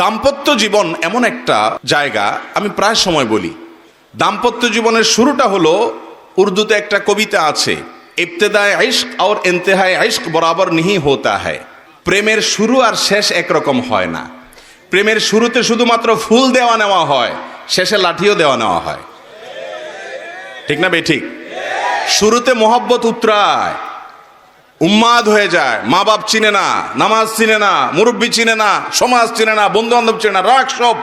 দাম্পত্য জীবন এমন একটা জায়গা, আমি প্রায় সময় বলি। দাম্পত্য জীবনের শুরুটা হলো, উর্দুতে একটা কবিতা আছে, ইবতেদায় ইশক আর ইন্তেহায় ইশক বরাবর নিহি হোতা হয় প্রেমের শুরু আর শেষ একরকম হয় না। প্রেমের শুরুতে শুধুমাত্র ফুল দেওয়া নেওয়া হয়, শেষে লাঠিও দেওয়া নেওয়া হয়। ঠিক না বে ঠিক? শুরুতে মোহব্বত উতরায় উম্মাদ হয়ে যায়। মা বাপ চিনে না, নামাজ চিনে না, মুরব্বী চিনে না, সমাজ চিনে না বন্ধু বান্ধব চিনে না, রাগ সব।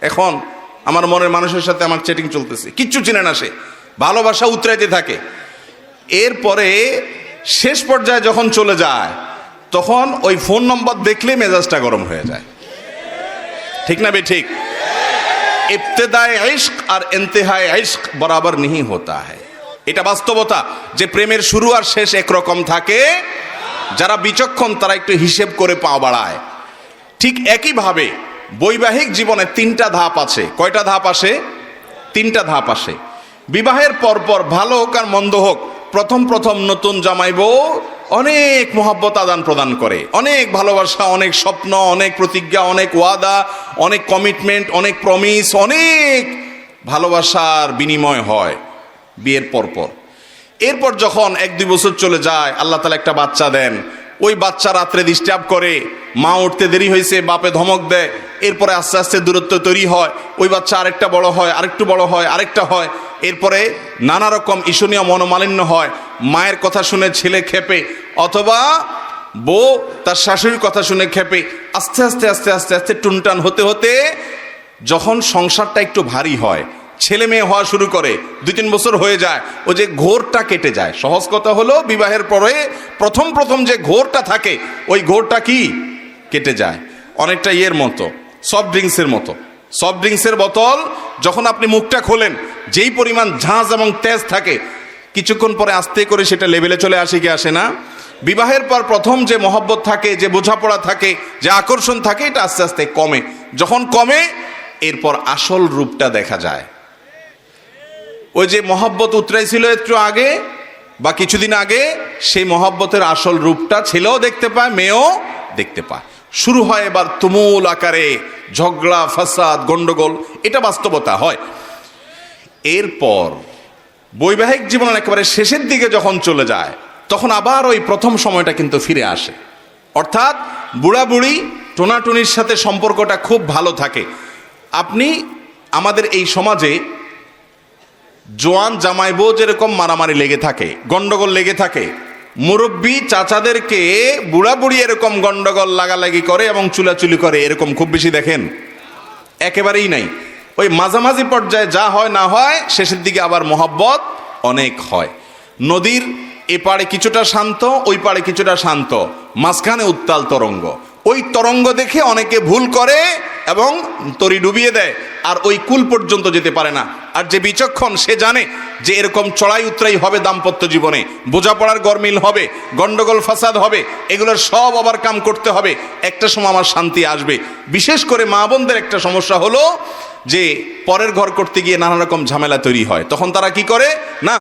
এখন আমার মনের মানুষের সাথে আমার চেটিং চলতেছে। কিচ্ছু চিনে না সে। ভালোবাসা উতরাইতে থাকে। এরপরে শেষ পর্যায়ে যখন চলে যায়, তখন ওই ফোন নম্বর দেখলে মেজাজটা গরম হয়ে যায়। ঠিক না বে, ঠিক? ইবতেদায় ইশক আর ইন্তেহায় ইশক বরাবর নিহি হোতা है এটা বাস্তবতা যে প্রেমের শুরু আর শেষ একরকম থাকে। যারা বিচক্ষণ, তারা একটু হিসেব করে পা বাড়ায়। ঠিক একইভাবে বৈবাহিক জীবনে তিনটা ধাপ আছে। কয়টা ধাপ আসে? তিনটা ধাপ আসে। বিবাহের পরপর ভালো হোক আর মন্দ হোক, প্রথম প্রথম নতুন জামাই বউ অনেক মহাব্বত আদান প্রদান করে। অনেক ভালোবাসা, অনেক স্বপ্ন, অনেক প্রতিজ্ঞা, অনেক ওয়াদা, অনেক কমিটমেন্ট, অনেক প্রমিস, অনেক ভালোবাসার বিনিময় হয়। বিয়ের পরপর এরপর যখন এক দুই বছর চলে যায়, আল্লাহ তালা একটা বাচ্চা দেন। ওই বাচ্চা রাত্রে ডিস্টার্ব করে, মা উঠতে দেরি হয়েছে, বাপে ধমক দেয়, এরপরে আস্তে আস্তে দূরত্ব তৈরি হয়। ওই বাচ্চা আরেকটা বড় হয়, আরেকটু বড় হয়, আরেকটা হয়। এরপরে নানা রকম ঈশনীয় মনোমালিন্য হয়। মায়ের কথা শুনে ছেলে খেপে অথবা বউ তার শাশুড়ির কথা শুনে খেপে আস্তে আস্তে আস্তে আস্তে আস্তে টুনটান হতে হতে যখন সংসারটা একটু ভারী হয় ছেলে মেয়ে হওয়া শুরু করে, দুই তিন বছর হয়ে যায়, ও যে ঘোরটা কেটে যায়। সহজ কথা হলো, বিবাহের পরে প্রথম প্রথম যে ঘোরটা থাকে, ওই ঘোরটা কি? কেটে যায়। অনেকটা ইয়ের মতো সফট ড্রিঙ্কসের মতো। সফট ড্রিঙ্কসের বোতল, যখন আপনি মুখটা খোলেন, যেই পরিমাণ ঝাঁজ এবং তেজ থাকে, কিছুক্ষণ পরে আস্তে করে সেটা লেভেলে চলে আসে কি আসে না? বিবাহের পর প্রথম যে মহব্বত থাকে, যে বোঝাপড়া থাকে, যে আকর্ষণ থাকে, এটা আস্তে আস্তে কমে। যখন কমে, এরপর আসল রূপটা দেখা যায়। ওই যে মহব্বত উতরাইছিল একটু আগে বা কিছুদিন আগে, সেই মহব্বতের আসল রূপটা ছেলেও দেখতে পায়, মেয়েও দেখতে পায়। শুরু হয় এবার তুমুল আকারে ঝগড়া, ফাসাদ, গন্ডগোল, এটা বাস্তবতা হয়। এরপর বৈবাহিক জীবনের একেবারে শেষের দিকে যখন চলে যায়, তখন আবার ওই প্রথম সময়টা কিন্তু ফিরে আসে। অর্থাৎ বুড়া বুড়ি টোনাটুনির সাথে সম্পর্কটা খুব ভালো থাকে। আপনি আমাদের এই সমাজে জোয়ান জামাই বউ যেরকম মারামারি লেগে থাকে, গন্ডগোল লেগে থাকে, মুরব্বী চাচাদেরকে বুড়া বুড়ি এরকম গন্ডগোল লাগালাগি করে এবং চুলাচুলি করে, এরকম খুব বেশি দেখেন? একেবারেই নাই। ওই মাঝামাঝি পর্যায়ে যা হয় না হয়, শেষের দিকে আবার মহব্বত অনেক হয়। নদীর এ পাড়ে কিছুটা শান্ত, ওই পাড়ে কিছুটা শান্ত, মাঝখানে উত্তাল তরঙ্গ। ওই তরঙ্গ দেখে অনেকে ভুল করে এবং তরি ডুবিয়ে দেয়, আর ওই কুল পর্যন্ত যেতে পারে না। আর যে বিচক্ষণ, সে জানে যে এরকম চড়াই উতরাই হবে দাম্পত্য জীবনে। বোঝাপড়ার গরমিল হবে, গন্ডগোল ফাসাদ হবে, এগুলোর সব আবার কাম করতে হবে। একটা সময় আমার শান্তি আসবে। বিশেষ করে মা বোনদের একটা সমস্যা হলো যে পরের ঘর করতে গিয়ে নানা রকম ঝামেলা তৈরি হয়। তখন তারা কি করে? না।